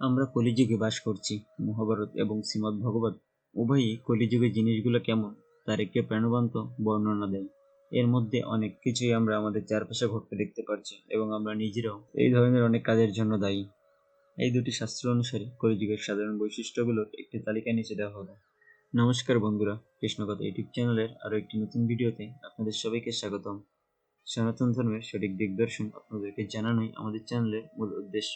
আমরা কলিযুগে বাস করছি। মহাভারত এবং শ্রীমদ্ ভগবত উভয়ই কলিযুগের জিনিসগুলো কেমন, তার একটি প্রাণবন্ত বর্ণনা দেয়। এর মধ্যে অনেক কিছুই আমরা আমাদের চারপাশে ঘটতে দেখতে পারছি এবং আমরা নিজেরাও এই ধরনের অনেক কাজের জন্য দায়ী। এই দুটি শাস্ত্র অনুসারে কলিযুগের সাধারণ বৈশিষ্ট্যগুলোর একটি তালিকা নিচে দেওয়া হলো। নমস্কার বন্ধুরা, কৃষ্ণকথা ইউটিউব চ্যানেলের আরও একটি নতুন ভিডিওতে আপনাদের সবাইকে স্বাগতম। সনাতন ধর্মের সঠিক দিগদর্শন আপনাদেরকে জানানোই আমাদের চ্যানেলের মূল উদ্দেশ্য।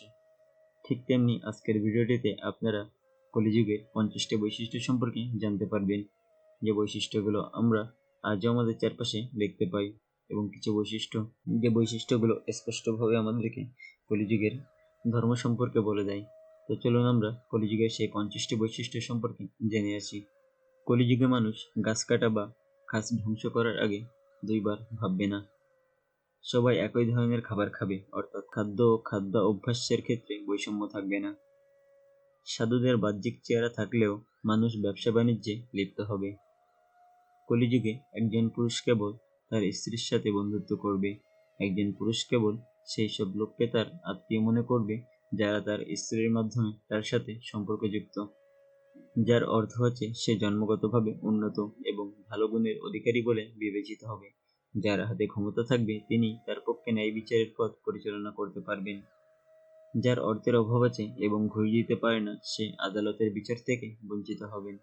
ঠিক তেমনি আজকের ভিডিওটিতে আপনারা কলিযুগের পঞ্চাশটি বৈশিষ্ট্য সম্পর্কে জানতে পারবেন। যে বৈশিষ্ট্যগুলো আমরা আজও আমাদের চারপাশে দেখতে পাই এবং কিছু বৈশিষ্ট্য, যে বৈশিষ্ট্যগুলো স্পষ্টভাবে আমাদেরকে কলিযুগের ধর্ম সম্পর্কে বলে দেয়। তো চলুন আমরা কলিযুগের সেই পঞ্চাশটি বৈশিষ্ট্য সম্পর্কে জেনে আসি। কলিযুগে মানুষ গাছ কাটা বা ঘাস ধ্বংস করার আগে দুইবার ভাববে না। সবাই একই ধরনের খাবার খাবে, অর্থাৎ খাদ্য ও খাদ্য অভ্যাসের ক্ষেত্রে বৈষম্য থাকবে না। সাধুদের বাহ্যিক চেহারা থাকলেও মানুষ ব্যবসা বাণিজ্যে লিপ্ত হবে। কলিযুগে একজন পুরুষ কেবল তার স্ত্রীর সাথে বন্ধুত্ব করবে। একজন পুরুষ কেবল সেই সব লোককে তার আত্মীয় মনে করবে যারা তার স্ত্রীর মাধ্যমে তার সাথে সম্পর্কযুক্ত। যার অর্থ হচ্ছে সে জন্মগতভাবে উন্নত এবং ভালো গুণের অধিকারী বলে বিবেচিত হবে। যার হাতে ক্ষমতা থাকবে, তিনি তার পক্ষে ন্যায় বিচারের পথ পরিচালনা করতে পারবেন। যার অর্থের অভাব আছে এবং ঘুষ দিতে পারে না, সে আদালতের বিচার থেকে বঞ্চিত হবেন।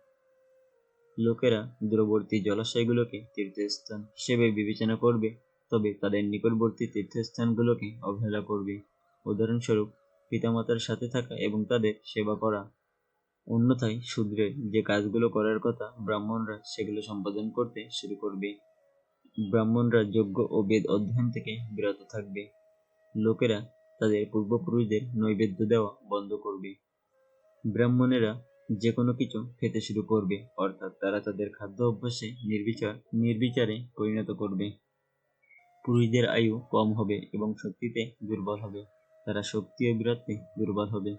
লোকেরা দূরবর্তী জলাশয়গুলোকে তীর্থস্থান হিসেবে বিবেচনা করবে, তবে তাদের নিকটবর্তী তীর্থস্থানগুলোকে অবহেলা করবে। উদাহরণস্বরূপ, পিতামাতার সাথে থাকা এবং তাদের সেবা করা। অন্যথায় শূদ্রের যে কাজগুলো করার কথা ব্রাহ্মণরা সেগুলো সম্পাদন করতে শুরু করবে। ব্রাহ্মণরা যজ্ঞ ও বেদ অধ্যয়ন থেকে বিরত থাকবে। লোকেরা তাদের পূর্বপুরুষদের নৈবেদ্য দেওয়া বন্ধ করবে। ব্রাহ্মণেরা যে কোনো কিছু খেতে শুরু করবে, অর্থাৎ তারা তাদের খাদ্য অভ্যাসে নির্বিচার, নির্বিচারে পরিণত করবে। পুরুষদের আয়ু কম হবে এবং শক্তিতে দুর্বল হবে। তারা শক্তি ও বীরত্বে দুর্বল হবে।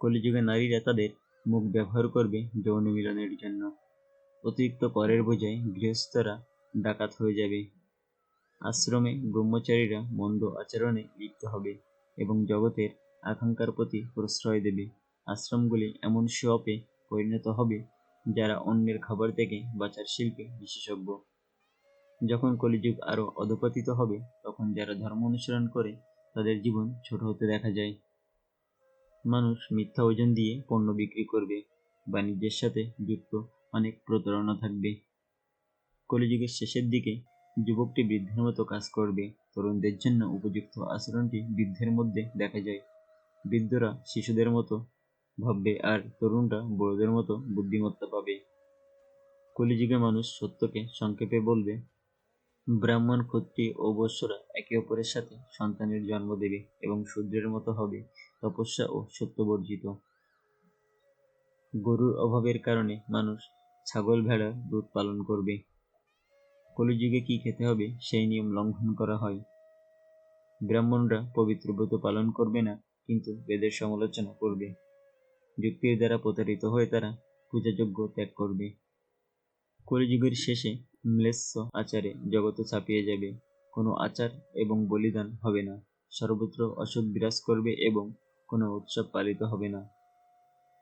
কলিযুগে নারীরা তাদের মুখ ব্যবহার করবে যৌন মিলনের জন্য। অতিরিক্ত করের বোঝায় গৃহস্থরা ডাকাত হয়ে যাবে। আশ্রমে ব্রহ্মচারীরা মন্দ আচরণে লিপ্ত হবে এবং জগতের আকাঙ্ক্ষার প্রতি প্রশ্রয় দেবে। আশ্রমগুলি এমন শপে পরিণত হবে যারা অন্যের খাবার থেকে বাঁচার শিল্পে বিশেষজ্ঞ। যখন কলিযুগ আরও অধপতিত হবে, তখন যারা ধর্ম অনুসরণ করে, তাদের জীবন ছোট হতে দেখা যায়। মানুষ মিথ্যা ওজন দিয়ে পণ্য বিক্রি করবে বাণিজ্যের সাথে যুক্ত অনেক প্রতারণা থাকবে। কলিযুগের শেষের দিকে যুবকটি বৃদ্ধের মতো কাজ করবে। তরুণদের জন্য উপযুক্ত আচরণটি বৃদ্ধের মধ্যে দেখা যায়। বৃদ্ধরা শিশুদের মতো ভাববে আর তরুণরা বড়দের মতো বুদ্ধিমত্তা পাবে। কলিযুগে মানুষ সত্যকে সংক্ষেপে বলবে, ব্রাহ্মণ ক্ষত্রিয় ও বৈশ্যরা একে অপরের সাথে সন্তানের জন্ম দেবে এবং শূদ্রের মতো হবে, তপস্যা ও সত্যবর্জিত। গরুর অভাবের কারণে মানুষ ছাগল ভেড়া দুধ পালন করবে। কলিযুগে কি খেতে হবে, সেই নিয়ম লঙ্ঘন করা হয়। ব্রাহ্মণরা পবিত্র ব্রত পালন করবে না, কিন্তু বেদের সমালোচনা করবে। যুক্তির দ্বারা প্রতারিত হয়ে তারা পূজাযোগ্য ত্যাগ করবে। কলিযুগের শেষে ম্লেচ্ছ আচারে জগতে ছাপিয়ে যাবে। কোনো আচার এবং বলিদান হবে না। সর্বত্র অসুখ বিরাজ করবে এবং কোনো উৎসব পালিত হবে না।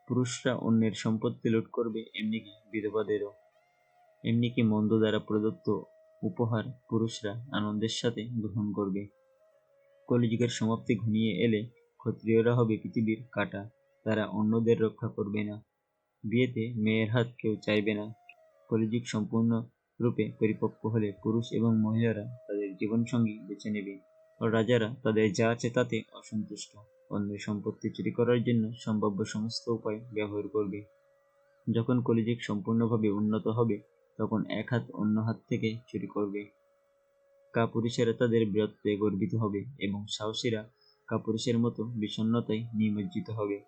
পুরুষরা অন্যের সম্পত্তি লুট করবে, এমনিকি বিধবাদেরও। এমনিকি মন্দ দ্বারা প্রদত্ত উপহার পুরুষরা আনন্দের সাথে গ্রহণ করবে। কলিযুগের সমাপ্তি ঘনিয়ে এলে ক্ষত্রিয়রা হবে পৃথিবীর কাটা, তারা অন্যদের রক্ষা করবে না। বিয়েতে মেয়ের হাত কেউ চাইবে না। কলিযুগ সম্পূর্ণ রূপে পরিপক্ক হলে পুরুষ এবং মহিলারা তাদের জীবনসঙ্গী বেছে নেবে। ও রাজারা তাদের যা আছে তাতে অসন্তুষ্ট। অন্যের সম্পত্তি চুরি করার জন্য সম্ভাব্য সমস্ত উপায় ব্যবহার করবে। যখন কলিযুগ সম্পূর্ণভাবে উন্নত হবে তখন এক হাত অন্য হাত থেকে চুরি করবে। কাপুরুষেরা তাদের বীরত্বে গর্বিত হবে এবং সাহসীরা কাপুরুষের মতো বিষণ্ণতায় নিমজ্জিত হবে।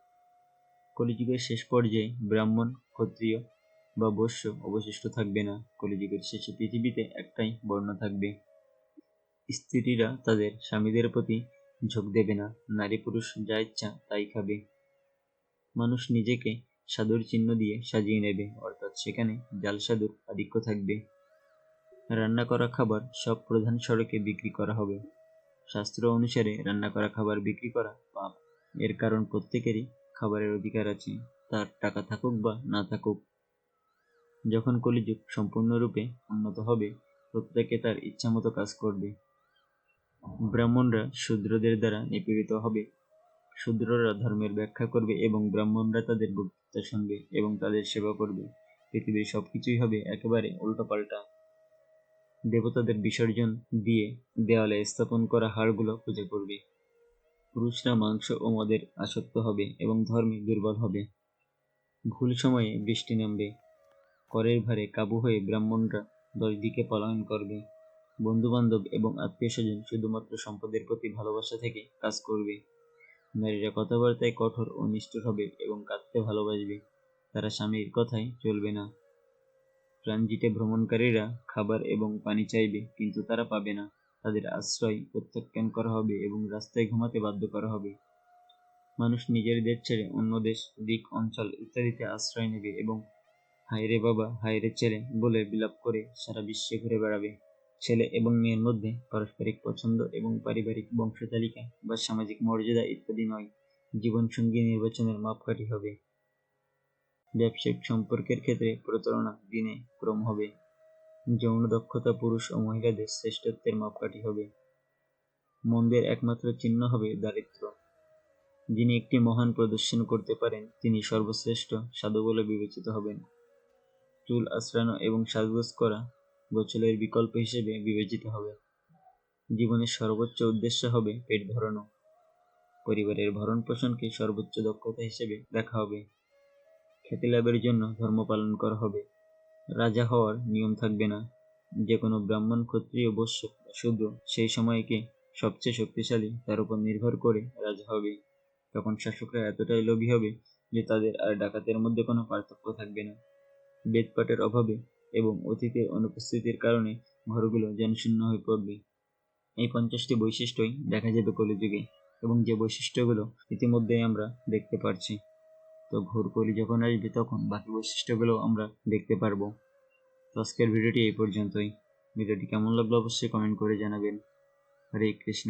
কলিযুগের শেষ পর্যায়ে ব্রাহ্মণ, ক্ষত্রিয় বা বৈশ্য অবশিষ্ট থাকবে না। কলিযুগের শেষে পৃথিবীতে একটাই বর্ণ থাকবে। স্ত্রীরা তাদের স্বামীদের প্রতি ঝোঁক দেবে না। নারী পুরুষ যা ইচ্ছা তাই খাবে। মানুষ নিজেকে সাধুর চিহ্ন দিয়ে সাজিয়ে নেবে। অর্থাৎ সেখানে জাল সাধুর আধিক্য থাকবে। রান্না করা খাবার সব প্রধান সড়কে বিক্রি করা হবে। শাস্ত্র অনুসারে রান্না করা খাবার বিক্রি করা পাপ। এর কারণ প্রত্যেকেরই খাবারের অধিকার আছে, তার টাকা থাকুক বা না থাকুক। যখন কলিযুগ সম্পূর্ণরূপে উন্নত হবে, প্রত্যেকে তার ইচ্ছামতো কাজ করবে। ব্রাহ্মণরা শূদ্রদের দ্বারা নিপীড়িত হবে। শূদ্ররা ধর্মের ব্যাখ্যা করবে এবং ব্রাহ্মণরা তাদের বক্তৃতা শুনবে এবং তাদের সেবা করবে। পৃথিবীর সব কিছুই হবে একেবারে উল্টোপাল্টা। দেবতাদের বিসর্জন দিয়ে দেওয়ালে স্থাপন করা হাড়গুলো পূজা করবে। পুরুষরা মাংস ও মদের আসক্ত হবে এবং ধর্মে দুর্বল হবে। ভুল সময়ে বৃষ্টি নামবে। করের ভারে কাবু হয়ে ব্রাহ্মণরা দশ দিকে পলায়ন করবে। বন্ধুবান্ধব এবং আত্মীয় স্বজন শুধুমাত্র সম্পদের প্রতি ভালোবাসা থেকে কাজ করবে। নারীরা কথাবার্তায় কঠোর ও নিষ্ঠুর হবে এবং কাঁদতে ভালোবাসবে। তারা স্বামীর কথায় চলবে না। ট্রানজিটে ভ্রমণকারীরা খাবার এবং পানি চাইবে, কিন্তু তারা পাবে না। তাদের আশ্রয় প্রত্যাখ্যান করা হবে এবং রাস্তায় ঘুমাতে বাধ্য করা হবে। মানুষ নিজের দেশ ছেড়ে অন্য দেশ, দিক, অঞ্চল ইত্যাদিতে আশ্রয় নেবে এবং হায়রে বাবা, হায়রে ছেলে বলে বিলাপ করে সারা বিশ্বে ঘুরে বেড়াবে। ছেলে এবং মেয়ের মধ্যে পারস্পরিক পছন্দ এবং পারিবারিক বংশতালিকা বা সামাজিক মর্যাদা ইত্যাদি নয়। জীবনসঙ্গী নির্বাচনের মাপকাঠি হবে। ব্যবসায়িক সম্পর্কের ক্ষেত্রে প্রতারণা দিনে ক্রম হবে। যৌন দক্ষতা পুরুষ ও মহিলাদের শ্রেষ্ঠত্বের মাপকাঠি হবে। মন্দের একমাত্র চিহ্ন হবে দারিদ্র্য। যিনি একটি মহান প্রদর্শন করতে পারেন, তিনি সর্বশ্রেষ্ঠ সাধু বলে বিবেচিত হবেন। চুল আশ্রানো এবং সাজগোজ করা গোছলের বিকল্প হিসেবে বিবেচিত হবে। জীবনের সর্বোচ্চ উদ্দেশ্য হবে পেট ভরানো। পরিবারের ভরণ পোষণকে সর্বোচ্চ দক্ষতা হিসেবে দেখা হবে। খ্যাতি লাভের জন্য ধর্ম পালন করা হবে। রাজা হওয়ার নিয়ম থাকবে না। যে কোনো ব্রাহ্মণ, ক্ষত্রিয় বস্য শূদ্র সেই সময়কে সবচেয়ে শক্তিশালী তার উপর নির্ভর করে রাজা হবে। তখন শাসকরা এতটাই লোভী হবে যে তাদের আর ডাকাতের মধ্যে কোনো পার্থক্য থাকবে না। বেদপাঠের অভাবে এবং অতীতের অনুপস্থিতির কারণে ঘরগুলো জনশূন্য হয়ে পড়বে। এই পঞ্চাশটি বৈশিষ্ট্যই দেখা যাবে কলিযুগে এবং যে বৈশিষ্ট্যগুলো ইতিমধ্যেই আমরা দেখতে পারছি। তো ঘোর কলি যখন আসবে তখন বাকি বৈশিষ্ট্যগুলো আমরা দেখতে পারব। তো আজকের ভিডিওটি এই পর্যন্তই। ভিডিওটি কেমন লাগল অবশ্যই কমেন্ট করে জানাবেন। হরে কৃষ্ণ।